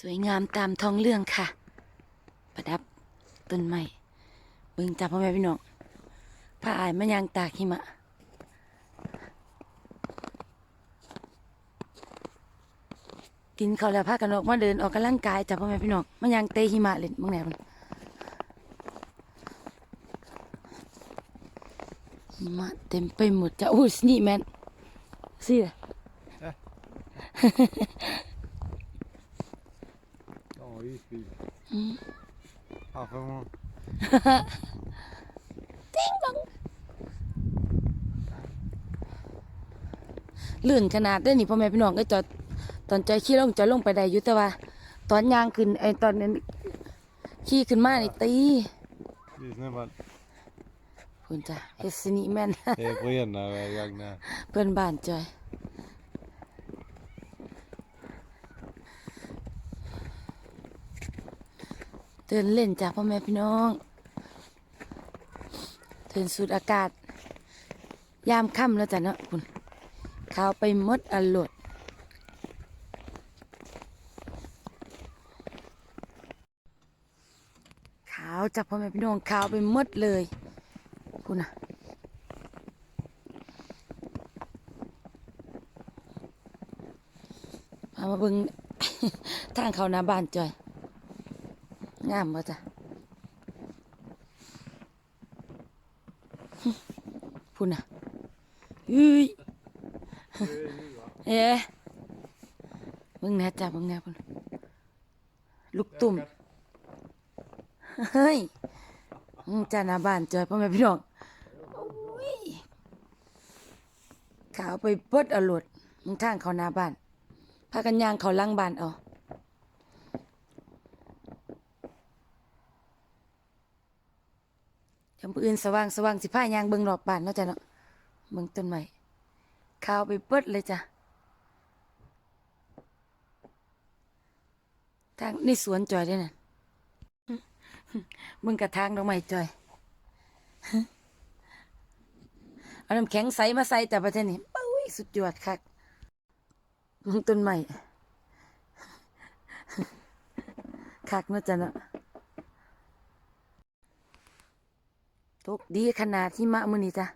สวยงามตามท้องเรื่องค่ะ ประดับต้นไม้เบิ่งจับพ่อแม่พี่น้องผ้าอายมันยางตากหิมะกินเขาแล้วพากันออกมาเดินออกกำลังกายจับพ่อแม่พี่น้องมันยางเตะหิมะเล่นมึงแหนมันหิมะเต็มไปหมดจ้ะอู้สนี่แมนสิ Ja, isbil. Ja, för man... ลื่นขนาดได้อนี่พ่อแม่พี่น้องก็จอดตอนใจขี่ลงจะลงไปได้อยู่แต่ว่า ตอนยางขึ้นไอ้ตอนนั้นขี่ขึ้นมานี่ตี Det är snabbt. คุณจ้ะเฮสนิแมน Det är på ena vägarna. เพื่อนบ้านจอย เดินเล่นจ้ะพ่อแม่พี่น้องเดินสูดอากาศ ยามค่ำแล้วจ้ะเนาะคุณขาวไปมดอรดขาวจ้ะพ่อแม่พี่น้องขาวไปมดเลยคุณนะพามาเบิงทางเขาหน้าบ้านจอย งามบ่จ้ะพุ่นน่ะอุ้ยเอ๊ะเบิ่งแหน่จ้ะเบิ่งแหน่พุ่นลูกตุ่มเฮ้ยอืมจ้าหน้าบ้านจอยพ่อแม่พี่น้องอุ้ยขาวไปเปิดเอารมณ์มึงทางเขาหน้าบ้านพากันย่างเขาล้างบ้านเอา จำปือื่นสว่างสว่างสิผ้ายางเบิ่งรอบบ้านเนาะจ้ะเนาะเบิงต้นไม้ขาวไปเปิดเลยจ้ะทางนี่สวนจอยด้วยน่ะมึงกระทางดอกไม้จอยเอาน้ำแข็งใสมาใส่แต่ประเทศนี้ปุ้ยสุดยอดคักมึงต้นใหม่คักเนาะจ๊ะเนาะ ตกดีขนาดที่มะมือนี้จ้ะ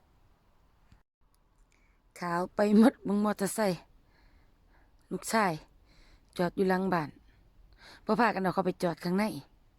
ขาวไปหมดมึงมอเตอร์ไซค์ลูกชาย จอดอยู่หลังบ้านพอพากันเอาเขาไปจอดข้างใน